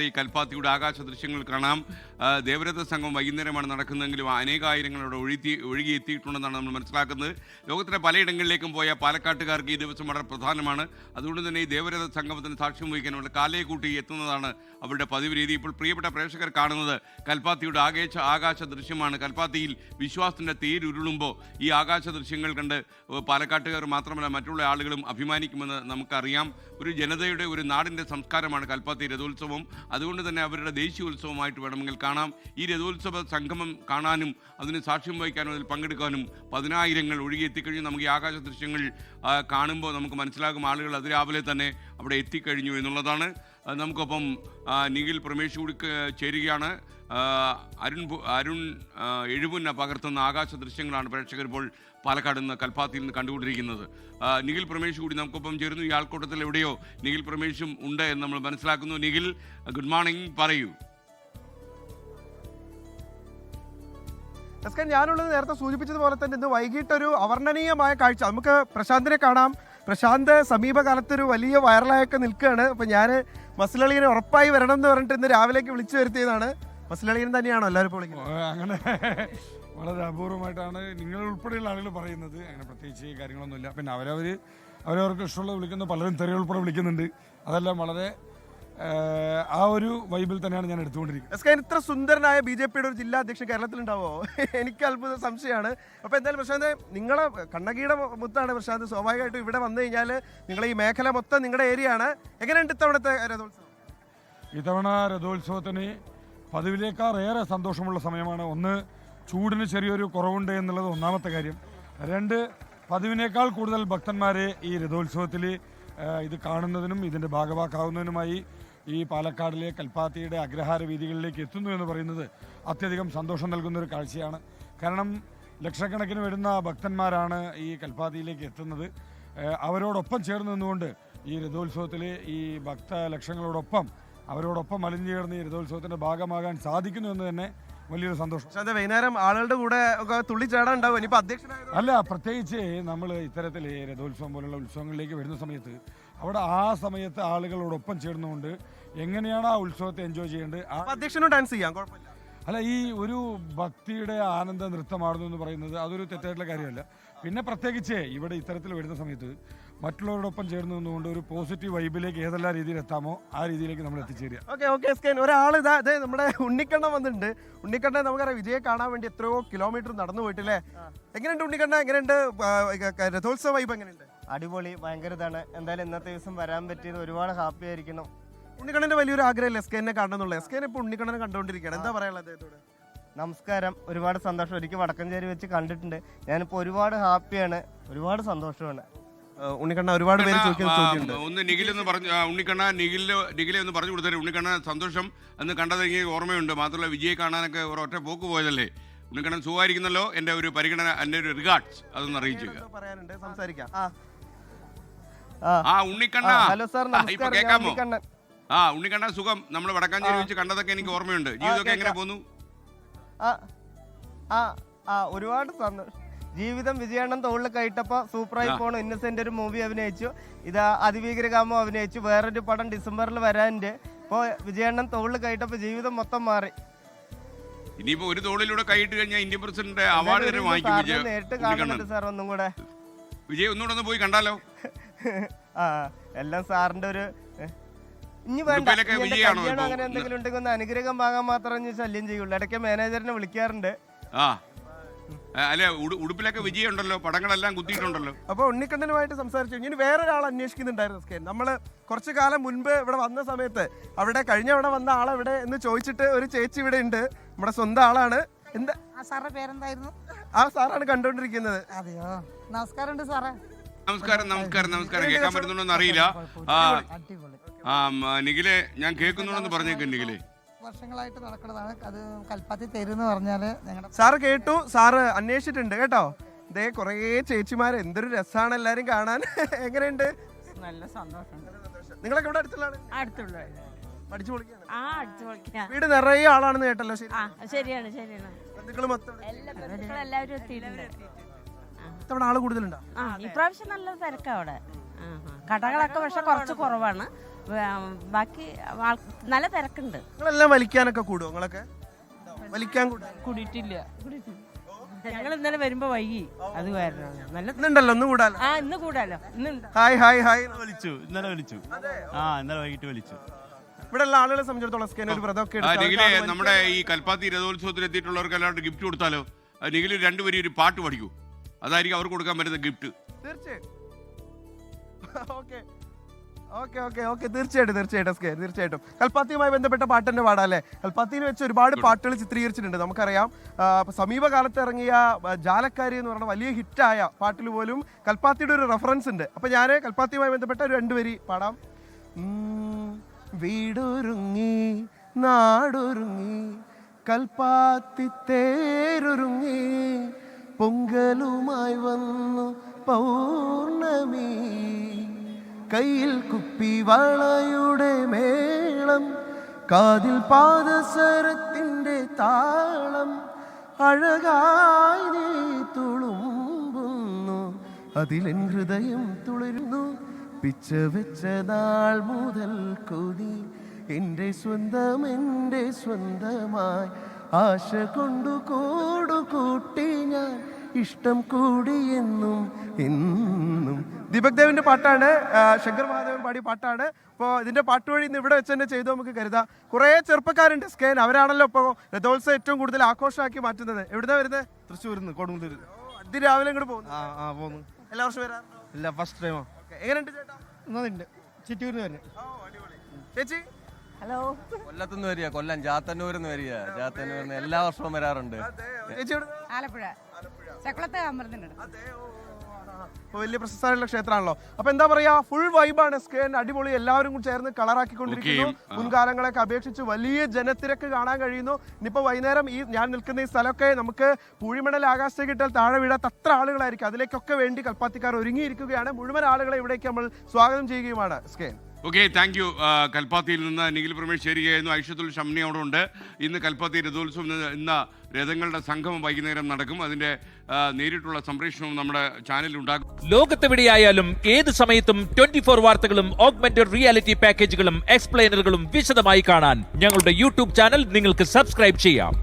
പ്രേക്ഷകരെ ഈ കൽപ്പാത്തിയുടെ ആകാശ ദൃശ്യങ്ങൾ കാണാം ദേവരഥ സംഘം വൈകുന്നേരമാണ് നടക്കുന്നതെങ്കിലും അനേകായിരങ്ങൾ അവിടെ ഒഴുകി ഒഴുകി എത്തിയിട്ടുണ്ടെന്നാണ് നമ്മൾ മനസ്സിലാക്കുന്നത്. ലോകത്തിലെ പലയിടങ്ങളിലേക്കും പോയ പാലക്കാട്ടുകാർക്ക് ഈ ദിവസം വളരെ പ്രധാനമാണ്. അതുകൊണ്ട് തന്നെ ഈ ദേവരഥ സംഗമത്തിന് സാക്ഷ്യം വഹിക്കാൻ അവരുടെ കാലയെ കൂട്ടി എത്തുന്നതാണ് അവരുടെ പതിവ് രീതി. ഇപ്പോൾ പ്രിയപ്പെട്ട പ്രേക്ഷകർ കാണുന്നത് കൽപ്പാത്തിയുടെ ആകാശ ആകാശ ദൃശ്യമാണ് കൽപ്പാത്തിയിൽ വിശ്വാസത്തിന്റെ തേരുരുളുമ്പോൾ ഈ ആകാശ ദൃശ്യങ്ങൾ കണ്ട് പാലക്കാട്ടുകാർ മാത്രമല്ല മറ്റുള്ള ആളുകളും അഭിമാനിക്കുമെന്ന് നമുക്കറിയാം. ഒരു ജനതയുടെ ഒരു നാടിന്റെ സംസ്കാരമാണ് കൽപ്പാത്തി രഥോത്സവം. അതുകൊണ്ട് തന്നെ അവരുടെ ദേശീയോത്സവമായിട്ട് വേണമെങ്കിൽ കാണാം. ഈ രഥോത്സവ സംഗമം കാണാനും അതിന് സാക്ഷ്യം വഹിക്കാനും അതിൽ പങ്കെടുക്കാനും പതിനായിരങ്ങൾ ഒഴുകിയെത്തിക്കഴിഞ്ഞ് നമുക്ക് ഈ ആകാശ ദൃശ്യങ്ങൾ കാണുമ്പോൾ നമുക്ക് മനസ്സിലാകും ആളുകൾ അതിരാവിലെ തന്നെ അവിടെ എത്തിക്കഴിഞ്ഞു എന്നുള്ളതാണ്. നമുക്കൊപ്പം നിഖിൽ പ്രമേഷ് കൂടി ചേരുകയാണ്. അരുൺ അരുൺ എഴുപുന്ന പകർത്തുന്ന ആകാശ ദൃശ്യങ്ങളാണ് പ്രേക്ഷകർ ഇപ്പോൾ പാലക്കാട് നിന്ന് കൽപ്പാത്തിയിൽ നിന്ന് കണ്ടുകൊണ്ടിരിക്കുന്നത്. നിഖിൽ പ്രമേഷ് കൂടി നമുക്കൊപ്പം ചേരുന്നു. ഈ ആൾക്കൂട്ടത്തിൽ എവിടെയോ നിഖിൽ പ്രമേഷും ഉണ്ട് എന്ന് നമ്മൾ മനസ്സിലാക്കുന്നു. നിഖിൽ ഗുഡ് മോർണിംഗ് പറയൂ. എസ്കൻ ഞാനുള്ളത് നേരത്തെ സൂചിപ്പിച്ചതുപോലെ തന്നെ ഇന്ന് വൈകിട്ടൊരു അവർണനീയമായ കാഴ്ച. നമുക്ക് പ്രശാന്തിനെ കാണാം. പ്രശാന്ത് സമീപകാലത്തൊരു വലിയ വൈറലായൊക്കെ നിൽക്കുകയാണ്. അപ്പോൾ ഞാൻ മസിലളിയനെ ഉറപ്പായി വരണം എന്ന് പറഞ്ഞിട്ട് ഇന്ന് രാവിലേക്ക് വിളിച്ചു വരുത്തിയതാണ്. മസിലളിയൻ തന്നെയാണോ എല്ലാവരും ഇപ്പോൾ വിളിക്കുന്നത് അങ്ങനെ വളരെ അപൂർവമായിട്ടാണ് നിങ്ങൾ ഉൾപ്പെടെയുള്ള ആളുകൾ പറയുന്നത്. അങ്ങനെ പ്രത്യേകിച്ച് കാര്യങ്ങളൊന്നുമില്ല. പിന്നെ അവരവർ അവരവർക്ക് ഇഷ്ടമുള്ള വിളിക്കുന്ന പലരും തെറി ഉൾപ്പെടെ വിളിക്കുന്നുണ്ട്. അതെല്ലാം വളരെ ആ ഒരു വൈബിൽ തന്നെയാണ് ഞാൻ എടുത്തുകൊണ്ടിരിക്കുന്നത്. എസ്കൻ ഇത്ര സുന്ദരനായ ബി ജെ പിയുടെ ഒരു ജില്ലാ അധ്യക്ഷൻ കേരളത്തിലുണ്ടാവോ? എനിക്ക് അത്ഭുത സംശയമാണ്. അപ്പൊ എന്തായാലും പ്രശാന്ത് നിങ്ങളെ കണ്ണകിയുടെ മുത്താണ് പ്രശാന്ത്. സ്വാഭാവികമായിട്ടും ഇവിടെ വന്നു കഴിഞ്ഞാൽ നിങ്ങളെ ഈ മേഖല മൊത്തം നിങ്ങളുടെ ഏരിയ ആണ് എങ്ങനെയുണ്ട് ഇത്തവണത്തെ രഥോത്സവം? ഇത്തവണ രഥോത്സവത്തിന് പതിവിലേക്കാൾ ഏറെ സന്തോഷമുള്ള സമയമാണ്. ഒന്ന് ചൂടിന് ചെറിയൊരു കുറവുണ്ട് എന്നുള്ളത് ഒന്നാമത്തെ കാര്യം. രണ്ട് പതിവിനേക്കാൾ കൂടുതൽ ഭക്തന്മാരെ ഈ രഥോത്സവത്തിൽ ഇത് കാണുന്നതിനും ഇതിന്റെ ഭാഗവാക്കാവുന്നതിനുമായി ഈ പാലക്കാടിലെ കൽപ്പാത്തിയുടെ അഗ്രഹാര വീതികളിലേക്ക് എത്തുന്നു എന്ന് പറയുന്നത് അത്യധികം സന്തോഷം നൽകുന്ന ഒരു കാഴ്ചയാണ്. കാരണം ലക്ഷക്കണക്കിന് വരുന്ന ഭക്തന്മാരാണ് ഈ കൽപ്പാത്തിയിലേക്ക് എത്തുന്നത്. അവരോടൊപ്പം ചേർന്ന് നിന്നുകൊണ്ട് ഈ രഥോത്സവത്തിൽ ഈ ഭക്ത ലക്ഷങ്ങളോടൊപ്പം അവരോടൊപ്പം അലിഞ്ഞു ചേർന്ന് ഈ രഥോത്സവത്തിന്റെ ഭാഗമാകാൻ സാധിക്കുന്നു എന്ന് തന്നെ വലിയൊരു സന്തോഷം. വൈകുന്നേരം ആളുകളുടെ കൂടെ ഒക്കെ തുള്ളി ചാടാൻ ഉണ്ടാവും ഇനിയിപ്പോ അല്ല പ്രത്യേകിച്ച് നമ്മൾ ഇത്തരത്തിൽ രഥോത്സവം പോലുള്ള ഉത്സവങ്ങളിലേക്ക് വരുന്ന സമയത്ത് അവിടെ ആ സമയത്ത് ആളുകളോടൊപ്പം ചേർന്നുകൊണ്ട് എങ്ങനെയാണ് ആ ഉത്സവത്തെ എൻജോയ് ചെയ്യേണ്ടത്? ആ അധ്യക്ഷനും ഡാൻസ് ചെയ്യാം കുഴപ്പമില്ല. അല്ല ഈ ഒരു ഭക്തിയുടെ ആനന്ദ നൃത്തമാടുന്നു എന്ന് പറയുന്നത് അതൊരു തെറ്റായിട്ടുള്ള കാര്യമല്ല. പിന്നെ പ്രത്യേകിച്ച് ഇവിടെ ഇത്തരത്തിൽ വരുന്ന സമയത്ത് മറ്റുള്ളവരോടൊപ്പം ചേർന്ന് നിന്നുകൊണ്ട് ഒരു പോസിറ്റീവ് വൈബിലേക്ക് ഏതെല്ലാം രീതിയിൽ എത്താമോ ആ രീതിയിലേക്ക് നമ്മൾ എത്തിച്ചേരുക. ഓക്കെ ഓക്കെ സ്കൈൻ ഒരാൾ ഇതാ അതെ നമ്മുടെ ഉണ്ണിക്കണ്ണൻ വന്നിട്ടുണ്ട്. ഉണ്ണിക്കണ്ണൻ നമുക്കറിയാം വിജയെ കാണാൻ വേണ്ടി എത്രയോ കിലോമീറ്റർ നടന്നു പോയിട്ടില്ലേ? എങ്ങനെയുണ്ട് ഉണ്ണിക്കണ്ണ എങ്ങനെയുണ്ട് ആ, ക- ക- രഥോത്സവ വൈബ് എങ്ങനെയുണ്ട്? അടിപൊളി ഭയങ്കര ഇതാണ് എന്തായാലും ഇന്നത്തെ ദിവസം വരാൻ പറ്റിയത് ഒരുപാട് ഹാപ്പി ആയിരിക്കണം ഉണ്ണിക്കണ്ണന്റെ വലിയൊരു ആഗ്രഹമല്ലേ എസ്കേനെ കാണണമെന്നുള്ള എസ്കേൻ ഇപ്പൊ ഉണ്ണിക്കണ്ണനെ കണ്ടുകൊണ്ടിരിക്കുകയാണ് എന്താ പറയാനുള്ളത് അദ്ദേഹത്തോട് നമസ്കാരം. ഒരുപാട് സന്തോഷം. ഒരിക്കൽ വടക്കഞ്ചേരി വെച്ച് കണ്ടിട്ടുണ്ട്. ഞാനിപ്പോൾ ഒരുപാട് ഹാപ്പിയാണ് ഒരുപാട് സന്തോഷമാണ്. ഉണ്ണിക്കണ്ണ ഒരുപാട് പേര് ഒന്ന് നിഖിൽ എന്ന് ഒന്ന് നിഖിലെന്ന് പറഞ്ഞു ഉണ്ണിക്കണ്ണ നിഖിലെ നിഖിലെ ഒന്ന് പറഞ്ഞു കൊടുത്തേ. ഉണ്ണിക്കണ്ണ സന്തോഷം എന്ന് കണ്ടത് എനിക്ക് ഓർമ്മയുണ്ട്. മാത്രമല്ല വിജയെ കാണാനൊക്കെ ഒരൊറ്റ പോക്ക് പോയതല്ലേ? ഉണ്ണിക്കണ്ണൻ സുഖമായിരിക്കുന്നല്ലോ? എന്റെ ഒരു പരിഗണന എന്റെ ഒരു റിഗാർഡ്സ് അതൊന്ന് അറിയിച്ചു പറയാനുണ്ട്. സംസാരിക്കാം. ആ. ഉണ്ണിക്കണ്ണ. ഹലോ സാർ ഇപ്പൊ നമസ്കാരം കേൾക്കാമോ? ഉണ്ണിക്കണ്ണൻ. ആ ഉണ്ണിക്കണ്ണ സുഖം. നമ്മൾ വടക്കാഞ്ചേരി വെച്ച് കണ്ടതൊക്കെ എനിക്ക് ഓർമ്മയുണ്ട്. ജീവിതമൊക്കെ എങ്ങനെ. പോന്നു? ആ ആ ആ ഒരുപാട് സന്തോഷം ജീവിതം വിജയണ്ണൻ തോളിൽ കയറ്റപ്പോ സൂപ്പറായി. പോണു. ഇന്നസെന്റ് ഒരു മൂവി അഭിനയിച്ചു. ഇത് അതിഭീകരകാമം അഭിനയിച്ചു. വേറൊരു പടം ഡിസംബറിൽ വരാനുണ്ട്. ഇപ്പോൾ വിജയണ്ണൻ തോളിൽ കയറ്റപ്പോ ജീവിതം മൊത്തം മാറി. ഇനിയിപ്പോ ഒരു തോളിലൂടെ കൈയിട്ട് കഴിഞ്ഞാൽ ഇന്ത്യൻ പ്രസിഡന്റ് അവാർഡ് നേരിട്ട് കാണുന്നുണ്ട് സാർ ഒന്നും കൂടെ. വിജയ് ഒന്നുകൂടെ ഒന്ന് പോയി കണ്ടാലോ? ആ എല്ലാം സാറിന്റെ ഒരു ഇനി വേണ്ട. ഇനി എന്റെ കല്യാണം ഇപ്പോ? അങ്ങനെ എന്തെങ്കിലും ഉണ്ടെങ്കിൽ ഒന്ന് അനുഗ്രഹം വാങ്ങാൻ മാത്രം ഞാൻ ശല്യം ചെയ്യുള്ളൂ. ഇടയ്ക്ക് മാനേജറിനെ വിളിക്കാറുണ്ട്. ആ. ആ, അല്ലെ ഉടു- ഉടുപ്പിലൊക്കെ വിജയമുണ്ടല്ലോ പടങ്ങളെല്ലാം കുത്തിയിട്ടുണ്ടല്ലോ. അപ്പൊ ഉണ്ണിക്കണ്ണനുമായിട്ട് സംസാരിച്ചു. ഇനി വേറെ ഒരാൾ അന്വേഷിക്കുന്നുണ്ടായിരുന്നു സ്കേൻ. നമ്മൾ കുറച്ചു കാലം മുൻപ് ഇവിടെ വന്ന സമയത്ത് അവിടെ കഴിഞ്ഞ അവിടെ വന്ന ആളെവിടെ എന്ന് ചോദിച്ചിട്ട് ഒരു ചേച്ചി ഇവിടെ ഉണ്ട്. നമ്മുടെ സ്വന്തം ആളാണ്. എന്താ? ആ സാറിന്റെ പേരെന്തായിരുന്നു? ആ സാറാണ് കണ്ടുകൊണ്ടിരിക്കുന്നത്. അതെയോ? നമസ്കാരമുണ്ട് സാറേ. നമസ്കാരം നമസ്കാരം നമസ്കാരം. കേൾക്കാൻ പറ്റുന്നുണ്ടോന്ന് അറിയില്ല. ആ നിഖിലെ ഞാൻ കേൾക്കുന്നുണ്ടെന്ന് പറഞ്ഞേക്കും നിഖിലെ. വർഷങ്ങളായിട്ട് നടക്കുന്നതാണ്. അത് കൽപ്പാത്തി തരുന്ന് പറഞ്ഞാൽ സാറ് കേട്ടു സാറ് അന്വേഷിച്ചിട്ടുണ്ട് കേട്ടോ. ഇതേ കുറേ ചേച്ചിമാർ എന്തൊരു രസമാണ് എല്ലാരും കാണാൻ. എങ്ങനെയുണ്ട്? നല്ല സന്തോഷമുണ്ട് നിങ്ങളൊക്കെ ഇവിടെ അടുത്തുള്ളതാണ്? അടുത്തുള്ള. പഠിച്ചു പൊളിക്കാണ് ആ അടിച്ചു പൊളിക്കാം വീട് നിറയെ ആളാണെന്ന് കേട്ടല്ലോ ശരി. ആ ശരിയാണ് ശരിയാണ്. ബന്ധുക്കൾ മൊത്തം. എല്ലാ ബന്ധുക്കളും എല്ലാവരും എത്തിയിട്ടുണ്ട്. ഇത്തവണ ആൾ കൂടുതലുണ്ടോ? ആ ഇപ്രാവശ്യം നല്ല തിരക്കാ അവിടെ. ആ, ആ. കടകളൊക്കെ പക്ഷെ കുറച്ച് കുറവാണ്. വേ- ബാക്കി ആൾ- നല്ല തിരക്കുണ്ട്. നിങ്ങളെല്ലാം വലിക്കാനൊക്കെ കൂടുമോ നിങ്ങളൊക്കെ? വലിക്കാൻ കൂടും? കൂടിയിട്ടില്ല. ഞങ്ങൾ ഇന്നലെ വരുമ്പോ വൈകി. അത് കാരണം. നല്ല ഇന്നുണ്ടല്ലോ ഒന്ന് കൂടാലോ? ആ ഇന്ന് കൂടാലോ. ഇന്നുണ്ട് ഹായ് ഹായ് ഹായ്. വിളിച്ചു ഇന്നലെ വിളിച്ചു. ആ ഇന്നലെ വൈകിട്ട് വിളിച്ചു. ഇവിടെ ഉള്ള ആളുകളെ സംബന്ധിച്ചിടത്തോളം സ്കാൻ ഒരു വ്രതമൊക്കെ ആ, എടുത്ത് നിഖിലെ അത് നമ്മുടെ ഈ കൽപ്പാത്തി രഥോത്സവത്തിൽ എത്തിയിട്ടുള്ളവർക്ക് എല്ലാവരും ഗിഫ്റ്റ് കൊടുത്താലോ? ആ, നിഖിൽ രണ്ടുപേരും ഒരു പാട്ട് പഠിക്കൂ. അതായിരിക്കും അവർക്ക് കൊടുക്കാൻ പറ്റുന്ന ഗിഫ്റ്റ് തീർച്ചയായും. ഓക്കെ. Okay okay okay. തീർച്ചയായിട്ടും തീർച്ചയായിട്ടും കെ. തീർച്ചയായിട്ടും. കൽപ്പാത്തിയുമായി ബന്ധപ്പെട്ട പാട്ട് തന്നെ പാടാം അല്ലേ കൽപ്പാത്തിയിൽ വെച്ച് ഒരുപാട് പാട്ടുകൾ ചിത്രീകരിച്ചിട്ടുണ്ട്. നമുക്കറിയാം സമീപകാലത്ത് ഇറങ്ങിയ ജാലക്കാരി എന്ന് പറഞ്ഞ വലിയ ഹിറ്റായ പാട്ടിൽ പോലും കൽപ്പാത്തിയുടെ ഒരു റെഫറൻസ് ഉണ്ട്. അപ്പൊ ഞാൻ കൽപ്പാത്തിയുമായി ബന്ധപ്പെട്ട ഒരു വരി പാടാം. വീടൊരുങ്ങി നാടൊരുങ്ങി കൽപ്പാത്തി തേരൊരുങ്ങി പൊങ്കലുമായി വന്നു പൗർണമി. കയ്യിൽ കുപ്പി വളയുടെ മേളം കാതിൽ പാദസരത്തിന്റെ താളം. അഴകായി നീ തുളുമ്പുന്നു അതിലെൻ ഹൃദയം തുളരുന്നു. പിച്ച വെച്ച നാൾ മുതൽ കൊതി എന്റെ സ്വന്തം എന്റെ സ്വന്തമായി ആശ കൊണ്ടു കൂടു കൂട്ടി ഞാൻ ഇഷ്ടം കൂടി എന്നും എന്നും. ദീപക് ദേവിന്റെ പാട്ടാണ് ശങ്കർ മഹാദേവൻ പാടിയ പാട്ടാണ്. അപ്പോൾ ഇതിന്റെ പാട്ട് വഴി ഇന്ന് ഇവിടെ വെച്ച് തന്നെ ചെയ്തു നമുക്ക് കരുതാം. കുറേ ചെറുപ്പക്കാരുണ്ട് സ്കേൻ അവരാണല്ലോ ഇപ്പോൾ രഥോത്സവം ഏറ്റവും കൂടുതൽ ആഘോഷമാക്കി മാറ്റുന്നത്. എവിടുന്നാ വരുന്നത്? തൃശ്ശൂരിൽ നിന്ന് കൊടുങ്ങല്ലൂർ അതിരാവിലെ ഇങ്ങോട്ട് പോകുന്നു. ആ ആ പോകുന്നു. എല്ലാ വർഷവും വരാറുണ്ടോ? ഇല്ല ഫസ്റ്റ് ടൈമാ. എങ്ങനെയുണ്ട് ചേട്ടാ? ഒന്നുണ്ട് ചിറ്റൂരിൽ തന്നെ ഓ അടിപൊളി. ചേച്ചി? ഹലോ. കൊല്ലത്തുനിന്ന് വരിക കൊല്ലം. ജാത്തന്നൂരിന്ന് വരിക. ജാത്തന്നൂരിന്ന് എല്ലാ വർഷവും വരാറുണ്ട്? ആലപ്പുഴ. ചക്കുളത്തെ അമ്പലത്തിന്റെ വലിയ പ്രശസ്തമായിട്ടുള്ള ക്ഷേത്രമാണല്ലോ. അപ്പൊ എന്താ പറയാ ഫുൾ വൈബാണ് സ്കേൻ അടിപൊളി. എല്ലാവരും കൂടി ചേർന്ന് കളറാക്കിക്കൊണ്ടിരിക്കുന്നു മുൻകാലങ്ങളൊക്കെ അപേക്ഷിച്ച് വലിയ ജനത്തിരക്ക് കാണാൻ കഴിയുന്നു. ഇനിയിപ്പോ വൈകുന്നേരം ഈ ഞാൻ നിൽക്കുന്ന ഈ സ്ഥലമൊക്കെ നമുക്ക് പൂഴിമണൽ ആകാശത്തേക്ക് ഇട്ടാൽ താഴെ വീഴാത്ത അത്ര ആളുകളായിരിക്കും. അതിലേക്കൊക്കെ വേണ്ടി കൽപ്പാത്തിക്കാർ ഒരുങ്ങിയിരിക്കുകയാണ്. മുഴുവൻ ആളുകളെ ഇവിടേക്ക് നമ്മൾ സ്വാഗതം ചെയ്യുകയുമാണ് സ്കേൻ ഓക്കെ താങ്ക് യു കൽപ്പാത്തിയിൽ നിന്ന് നിഖിൽ പ്രമേഷ് ചേരുകയായിരുന്നു. ഐഷത്തുൽ ഷംനി അവിടെ ഉണ്ട്. ഇന്ന് കൽപ്പാത്തി രഥോത്സവം ഇന്ന് രഥങ്ങളുടെ സംഗമം വൈകുന്നേരം നടക്കും. അതിന്റെ നേരിട്ടുള്ള സംപ്രേഷണവും നമ്മുടെ ചാനലിൽ ഉണ്ടാകും. ലോകത്തെവിടെയായാലും ഏത് സമയത്തും ട്വന്റി ഫോർ വാർത്തകളും ഓഗ്മെന്റഡ് റിയാലിറ്റി പാക്കേജുകളും എക്സ്പ്ലെയിനറുകളും വിശദമായി കാണാൻ ഞങ്ങളുടെ യൂട്യൂബ് ചാനൽ നിങ്ങൾക്ക് സബ്സ്ക്രൈബ് ചെയ്യാം.